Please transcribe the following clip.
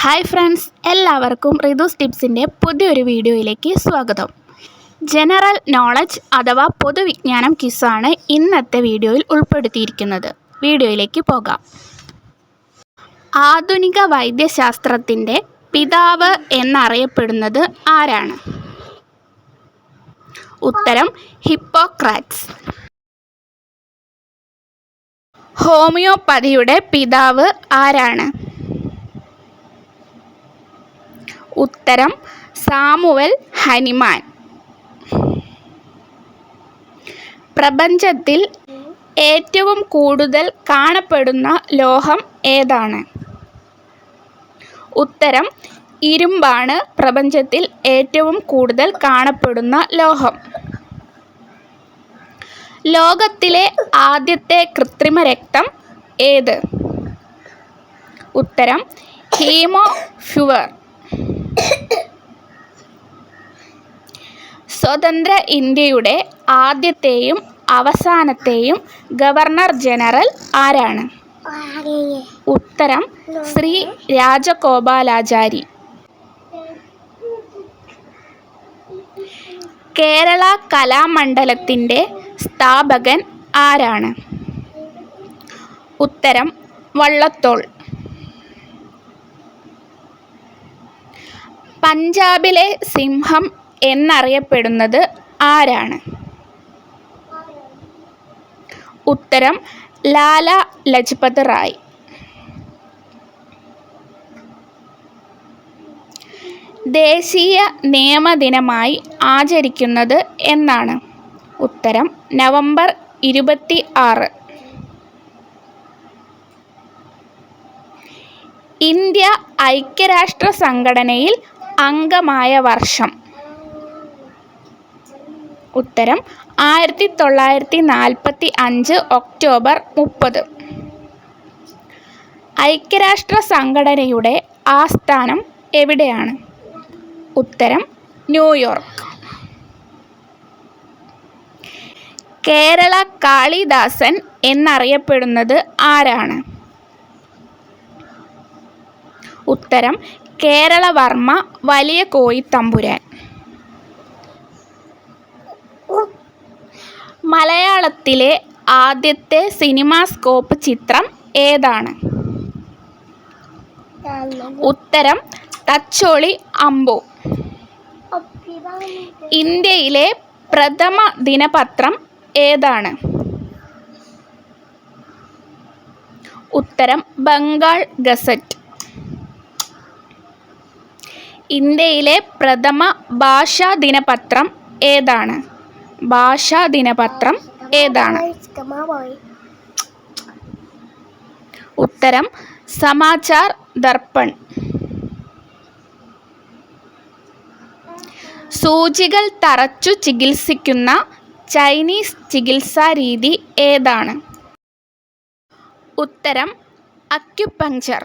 Hi friends എല്ലാവർക്കും റിതുസ് ടിപ്സിന്റെ പുതിയൊരു വീഡിയോയിലേക്ക് സ്വാഗതം. ജനറൽ നോളജ് അഥവാ പൊതുവിജ്ഞാനം കിസ്സാണ് ഇന്നത്തെ വീഡിയോയിൽ ഉൾപ്പെടുത്തിയിരിക്കുന്നത്. വീഡിയോയിലേക്ക് പോകാം. ആധുനിക വൈദ്യശാസ്ത്രത്തിന്റെ പിതാവ് എന്നറിയപ്പെടുന്നത് ആരാണ്? ഉത്തരം ഹിപ്പോക്രാറ്റ്സ്. ഹോമിയോപ്പതിയുടെ പിതാവ് ആരാണ്? ഉത്തരം സാമുവൽ ഹനിമാൻ. പ്രപഞ്ചത്തിൽ ഏറ്റവും കൂടുതൽ കാണപ്പെടുന്ന ലോഹം ഏതാണ്? ഉത്തരം ഇരുമ്പാണ്. പ്രപഞ്ചത്തിൽ ഏറ്റവും കൂടുതൽ കാണപ്പെടുന്ന ലോഹം. ലോകത്തിലെ ആദ്യത്തെ കൃത്രിമ രക്തം ഏത്? ഉത്തരം ഹീമോഫ്യുവർ. സ്വതന്ത്ര ഇന്ത്യയുടെ ആദ്യത്തെയും അവസാനത്തെയും ഗവർണർ ജനറൽ ആരാണ്? ഉത്തരം ശ്രീ രാജഗോപാലാചാരി. കേരള കലാമണ്ഡലത്തിന്റെ സ്ഥാപകൻ ആരാണ്? ഉത്തരം വള്ളത്തോൾ. പഞ്ചാബിലെ സിംഹം എന്നറിയപ്പെടുന്നത് ആരാണ്? ഉത്തരം ലാല ലജ്പത് റായ്. ദേശീയ നിയമദിനമായി ആചരിക്കുന്നത് എന്നാണ്. ഉത്തരം നവംബർ ഇരുപത്തി ആറ് ഇന്ത്യ ഐക്യരാഷ്ട്ര സംഘടനയിൽ അംഗമായ വർഷം. ഉത്തരം ആയിരത്തി തൊള്ളായിരത്തി നാൽപ്പത്തി അഞ്ച് ഒക്ടോബർ മുപ്പത്. ഐക്യരാഷ്ട്ര സംഘടനയുടെ ആസ്ഥാനം എവിടെയാണ്? ഉത്തരം ന്യൂയോർക്ക്. കേരള കാളിദാസൻ എന്നറിയപ്പെടുന്നത് ആരാണ്? ഉത്തരം കേരളവർമ്മ വലിയ കോയിത്തമ്പുരാൻ മലയാളത്തിലെ ആദ്യത്തെ സിനിമാസ്കോപ്പ് ചിത്രം ഏതാണ്? ഉത്തരം തച്ചോളി അമ്പു. ഇന്ത്യയിലെ പ്രഥമ ദിനപത്രം ഏതാണ്? ഉത്തരം ബംഗാൾ ഗസറ്റ്. ഇന്ത്യയിലെ പ്രഥമ ഭാഷാ ദിനപത്രം ഏതാണ്? ഭാഷാ ദിനപത്രം ഏതാണ് ഉത്തരം സമാചാർ ദർപ്പൺ. സൂചികൾ തറച്ചു ചികിത്സിക്കുന്ന ചൈനീസ് ചികിത്സാ രീതി ഏതാണ്? ഉത്തരം അക്യുപങ്ചർ